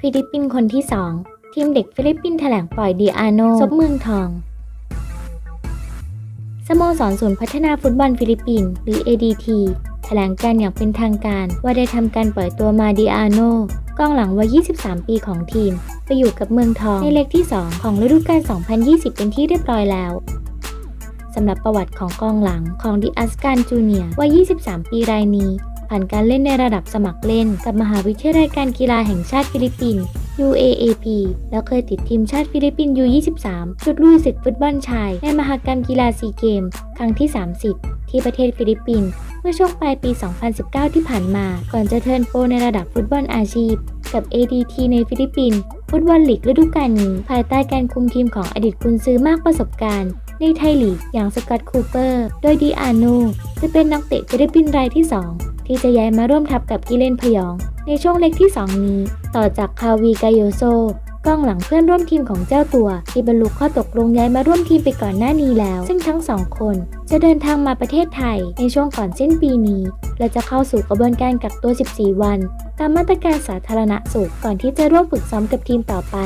ฟิลิปปินส์คนที่ 2 ทีมเด็กฟิลิปปินส์แถลงปล่อยดีอาโนซบเมืองทอง สโมสรศูนย์พัฒนาฟุตบอลฟิลิปปินส์หรือ ADT แถลงการอย่างเป็นทางการว่าได้ทำการปล่อยตัวมาดิอาโนกองหลังวัย 23 ปีของทีม ไปอยู่กับเมืองทองในเล็กที่ 2 ของฤดูกาล 2020 เป็นที่เรียบร้อยแล้ว สำหรับประวัติของกองหลังของดิอัสการจูเนียวัย 23 ปีรายนี้ ผ่านการเล่นในระดับสมัครเล่น กับมหาวิทยาลัยการกีฬาแห่งชาติฟิลิปปินส์ UAAP แล้วเคยติดทีมชาติฟิลิปปินส์ U23 ชุดลุยศึกฟุตบอลชาย ในมหกรรมกีฬาซีเกม ครั้งที่ 30 ที่ประเทศฟิลิปปินส์เมื่อช่วงปลายปี 2019 ที่ผ่านมา ก่อนจะเทิร์นโปรในระดับฟุตบอลอาชีพ กับ ADT ในฟิลิปปินส์ ฟุตบอลลีกฤดูกาลนี้ ภายใต้การคุมทีมของอดีตกุนซือมากประสบการณ์ ในไทยลีกอย่างสกอตคูเปอร์ โดยดีอาโนจะเป็นนักเตะฟิลิปปินส์รายที่ 2 ที่จะย้ายมาร่วมทัพกับกิเลนพยอง ในช่วงเล็กที่ 2 นี้ ต่อจากคาวีกาโยโซกองหลังเพื่อนร่วมทีมของเจ้าตัว ที่บรรลุข้อตกลงย้ายมาร่วมทีมไปก่อนหน้านี้แล้ว ซึ่งทั้งสองคนจะเดินทางมาประเทศไทยในช่วงก่อนสิ้นปีนี้ และจะเข้าสู่กระบวนการกักตัว 14 วัน ตามมาตรการสาธารณสุขก่อนที่จะร่วมฝึกซ้อมกับทีมต่อไป